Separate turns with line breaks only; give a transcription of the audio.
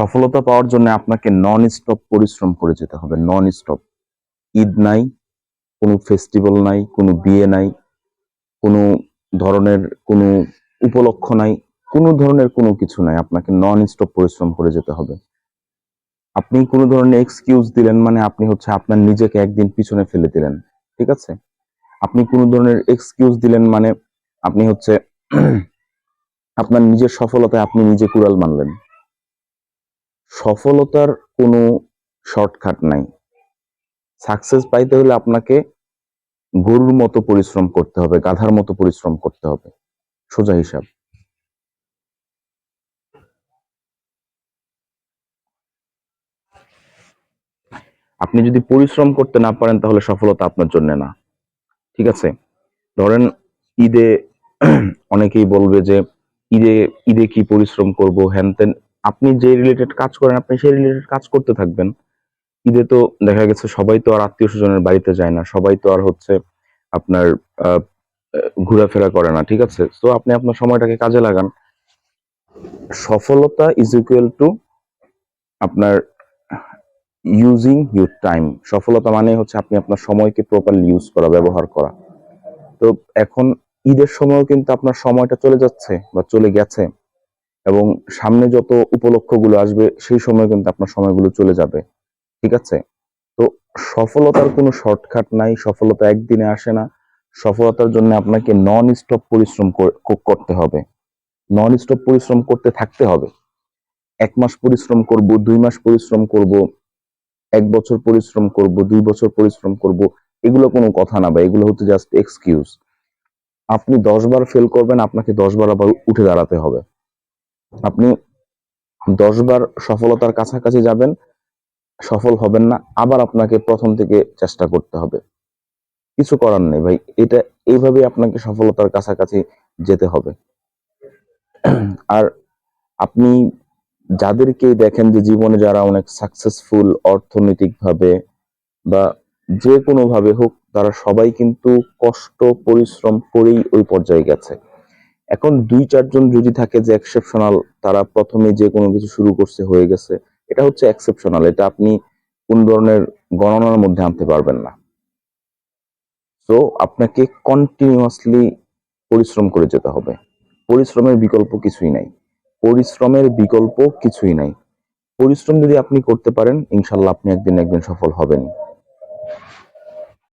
সফলতা পাওয়ার জন্য আপনাকে নন স্টপ পরিশ্রম করে যেতে হবে নন স্টপ ঈদ নাই, কোনো ফেস্টিভ্যাল নাই, কোনো বিয়ে নাই, কোনো ধরনের কোনো উপলক্ষ নাই, কোনো ধরনের কোনো কিছু নাই, আপনাকে নন স্টপ পরিশ্রম করে যেতে হবে। আপনি কোনো ধরনের এক্সকিউজ দিলেন মানে আপনি হচ্ছে আপনার নিজেকে একদিন পিছনে ফেলে দিলেন, ঠিক আছে? আপনি কোনো ধরনের এক্সকিউজ দিলেন মানে আপনি হচ্ছে আপনার নিজের সফলতায় আপনি নিজে কুড়াল মানলেন। সফলতার কোনো শর্টকাট নাই। সাকসেস পাইতে হলে আপনাকে গরুর মতো পরিশ্রম করতে হবে, গাধার মতো পরিশ্রম করতে হবে। সোজা হিসাব। আপনি যদি পরিশ্রম করতে না পারেন, তাহলে সফলতা আপনার জন্য না। ঠিক আছে? ধরেন ঈদে অনেকেই বলবে যে, ঈদে ঈদে কি পরিশ্রম করব? হ্যান আপনি যে রিলেটেড কাজ করেন, আপনি সেই রিলেটেড কাজ করতে থাকবেন। ঈদে তো দেখা গেছে সবাই তো আর আত্মীয় স্বজনের বাড়িতে যায় না, সবাই তো আর হচ্ছে আপনার ঘোরাফেরা করে না, ঠিক আছে? তো আপনি আপনার সময়টাকে কাজে লাগান। সফলতা ইজ ইকুয়াল টু আপনার ইউজিং ইউর টাইম সফলতা মানে হচ্ছে আপনি আপনার সময়কে প্রপারলি ইউজ করা, ব্যবহার করা। তো এখন ঈদের সময়ও কিন্তু আপনার সময়টা চলে যাচ্ছে বা চলে গেছে। এবং সামনে যত উপলক্ষগুলো আসবে, সেই সময় কিন্তু আপনার সময়গুলো চলে যাবে। ঠিক আছে? তো সফলতার কোনো শর্টকাট নাই, সফলতা একদিনে আসে না। সফলতার জন্য আপনাকে নন স্টপ পরিশ্রম করতে হবে। নন স্টপ পরিশ্রম করতে থাকতে হবে। এক মাস পরিশ্রম করব, দুই মাস পরিশ্রম করব, এক বছর পরিশ্রম করব, দুই বছর পরিশ্রম করব, এগুলো কোনো কথা না বা এগুলো হচ্ছে জাস্ট এক্সকিউজ আপনি দশ বার ফেল করবেন, আপনাকে দশ বার আবার উঠে দাঁড়াতে হবে। আপনি দশ বার সফলতার কাছাকাছি যাবেন, সফল হবেন না, আবার আপনাকে প্রথম থেকে চেষ্টা করতে হবে। কিছু করার নেই ভাই, এটা এইভাবে আপনাকে সফলতার কাছাকাছি যেতে হবে। আর আপনি যাদেরকে দেখেন যে জীবনে যারা অনেক সাকসেসফুল অর্থনৈতিকভাবে বা যে কোনো ভাবে হোক, তারা সবাই কিন্তু কষ্ট, পরিশ্রম করেই ওই পর্যায়ে গেছে। এখন দুই চারজন যদি থাকে যে এক্সেপশনাল তারা প্রথমে যে কোনো কিছু শুরু করছে, হয়ে গেছে, এটা হচ্ছে এক্সেপশনাল এটা আপনি কোন ধরনের গণনার মধ্যে আনতে পারবেন না। তো আপনাকে কন্টিনিউয়াসলি পরিশ্রম করে যেতে হবে। পরিশ্রমের বিকল্প কিছুই নাই। পরিশ্রমের বিকল্প কিছুই নাই। পরিশ্রম যদি আপনি করতে পারেন, ইনশাল্লাহ আপনি একদিন একদিন সফল হবেন